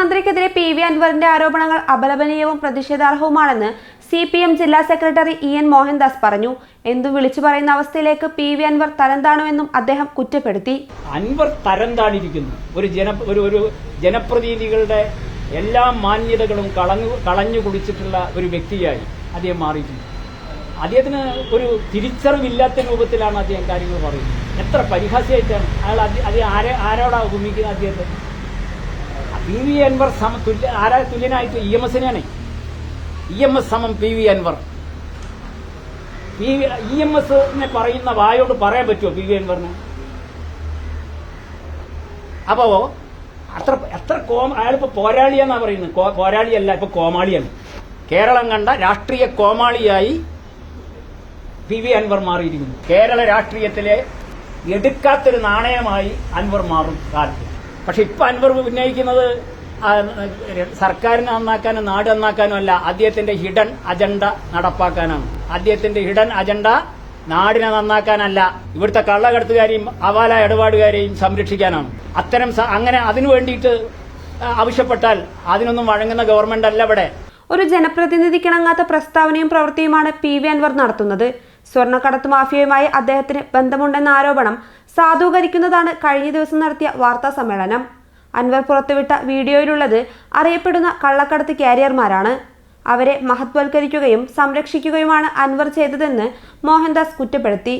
മുഖ്യമന്ത്രിക്കെതിരെ P V അൻവറിന്റെ ആരോപണങ്ങൾ അപലപനീയവും പ്രതിഷേധാർഹവുമാണെന്ന് സി പി എം ജില്ലാ സെക്രട്ടറി ഇ എൻ മോഹൻദാസ് പറഞ്ഞു. എന്തു വിളിച്ചു പറയുന്ന അവസ്ഥയിലേക്ക് പി വി അൻവർ തരംതാണുവെന്നും അദ്ദേഹം കുറ്റപ്പെടുത്തി. അൻവർ തരംതാണിരിക്കുന്നു. ഒരു ജന ഒരു ഒരു ജനപ്രതിനിധികളുടെ എല്ലാ മാന്യതകളും കളഞ്ഞു കളഞ്ഞു കുടിച്ചിട്ടുള്ള ഒരു വ്യക്തിയായി അദ്ദേഹം മാറിയിട്ടുണ്ട്. അദ്ദേഹത്തിന് ഒരു തിരിച്ചറിവില്ലാത്ത രൂപത്തിലാണ് അദ്ദേഹം കാര്യങ്ങൾ പറയുന്നത്. എത്ര പരിഹാസ്യമായിട്ടാണ് അയാൾ അദ്ദേഹം ആരെ ആരോടാ ഉപമിക്കുന്നത് അദ്ദേഹത്തെ? പി വി അൻവർ സമ തുല്യ ആരാ തുല്യനായിട്ട്? ഇ എം എസിനാണ് ഇ എം എസ് സമം P V Anvar. P E M എസിനെ പറയുന്ന വായോട് പറയാൻ പറ്റുമോ പി വി അൻവറിന്? അപ്പോ അത്ര എത്ര കോം അയാളിപ്പോ പോരാളിയെന്നാ പറയുന്നത്. പോരാളിയല്ല ഇപ്പൊ കോമാളിയാണ്. കേരളം കണ്ട രാഷ്ട്രീയ കോമാളിയായി പി വി അൻവർ മാറിയിരിക്കുന്നു. കേരള രാഷ്ട്രീയത്തിലെ എടുക്കാത്തൊരു നാണയമായി അൻവർ മാറും കാലത്ത്. പക്ഷെ ഇപ്പൊ അൻവർ ഉന്നയിക്കുന്നത് സർക്കാരിനെ നന്നാക്കാനും നാട് നന്നാക്കാനും അല്ല അദ്ദേഹത്തിന്റെ ഹിഡൻ അജണ്ട നടപ്പാക്കാനാണ്. അദ്ദേഹത്തിന്റെ ഹിഡൻ അജണ്ട നാടിനെ നന്നാക്കാനല്ല ഇവിടുത്തെ കള്ളകടത്തുകാരെയും അവാല ഇടപാടുകാരെയും സംരക്ഷിക്കാനാണ്. അത്തരം അങ്ങനെ അതിനു വേണ്ടിയിട്ട് ആവശ്യപ്പെട്ടാൽ അതിനൊന്നും വഴങ്ങുന്ന ഗവൺമെന്റ് അല്ല ഇവിടെ. ഒരു ജനപ്രതിനിധിക്കിണങ്ങാത്ത പ്രസ്താവനയും പ്രവൃത്തിയുമാണ് പി വി അൻവർ നടത്തുന്നത്. സ്വർണക്കടത്ത് മാഫിയയുമായി അദ്ദേഹത്തിന് ബന്ധമുണ്ടെന്ന ആരോപണം സാധൂകരിക്കുന്നതാണ് കഴിഞ്ഞ ദിവസം നടത്തിയ വാർത്താ സമ്മേളനം. അൻവർ പുറത്തുവിട്ട വീഡിയോയിലുള്ളത് അറിയപ്പെടുന്ന കള്ളക്കടത്ത് കാരിയർമാരാണ്. അവരെ മഹത്വൽക്കരിക്കുകയും സംരക്ഷിക്കുകയുമാണ് അൻവർ ചെയ്തതെന്ന് മോഹൻദാസ് കുറ്റപ്പെടുത്തി.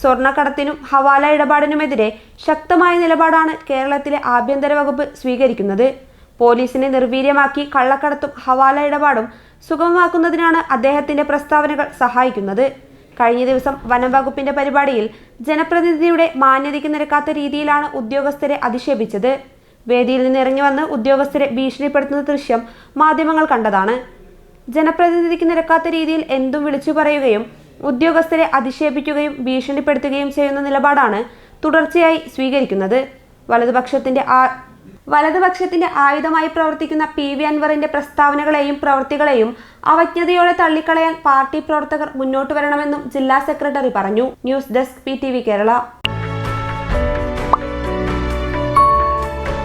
സ്വർണക്കടത്തിനും ഹവാല ഇടപാടിനുമെതിരെ ശക്തമായ നിലപാടാണ് കേരളത്തിലെ ആഭ്യന്തര വകുപ്പ് സ്വീകരിക്കുന്നത്. പോലീസിനെ നിർവീര്യമാക്കി കള്ളക്കടത്തും ഹവാല ഇടപാടും സുഗമമാക്കുന്നതിനാണ് അദ്ദേഹത്തിന്റെ പ്രസ്താവനകൾ സഹായിക്കുന്നത്. കഴിഞ്ഞ ദിവസം വനം വകുപ്പിന്റെ പരിപാടിയിൽ ജനപ്രതിനിധിയുടെ മാന്യതയ്ക്ക് നിരക്കാത്ത രീതിയിലാണ് ഉദ്യോഗസ്ഥരെ അധിക്ഷേപിച്ചത്. വേദിയിൽ നിന്ന് ഇറങ്ങി വന്ന് ഉദ്യോഗസ്ഥരെ ഭീഷണിപ്പെടുത്തുന്ന ദൃശ്യം മാധ്യമങ്ങൾ കണ്ടതാണ്. ജനപ്രതിനിധിക്ക് നിരക്കാത്ത രീതിയിൽ എന്തും വിളിച്ചു പറയുകയും ഉദ്യോഗസ്ഥരെ അധിക്ഷേപിക്കുകയും ഭീഷണിപ്പെടുത്തുകയും ചെയ്യുന്ന നിലപാടാണ് തുടർച്ചയായി സ്വീകരിക്കുന്നത്. വലതുപക്ഷത്തിന്റെ ആ വലതുപക്ഷത്തിന്റെ ആയുധമായി പ്രവർത്തിക്കുന്ന പി വി അൻവറിന്റെ പ്രസ്താവനകളെയും പ്രവൃത്തികളെയും അവജ്ഞതയോടെ തള്ളിക്കളയാൻ പാർട്ടി പ്രവർത്തകർ മുന്നോട്ട് വരണമെന്നും ജില്ലാ സെക്രട്ടറി പറഞ്ഞു. News desk P Kerala.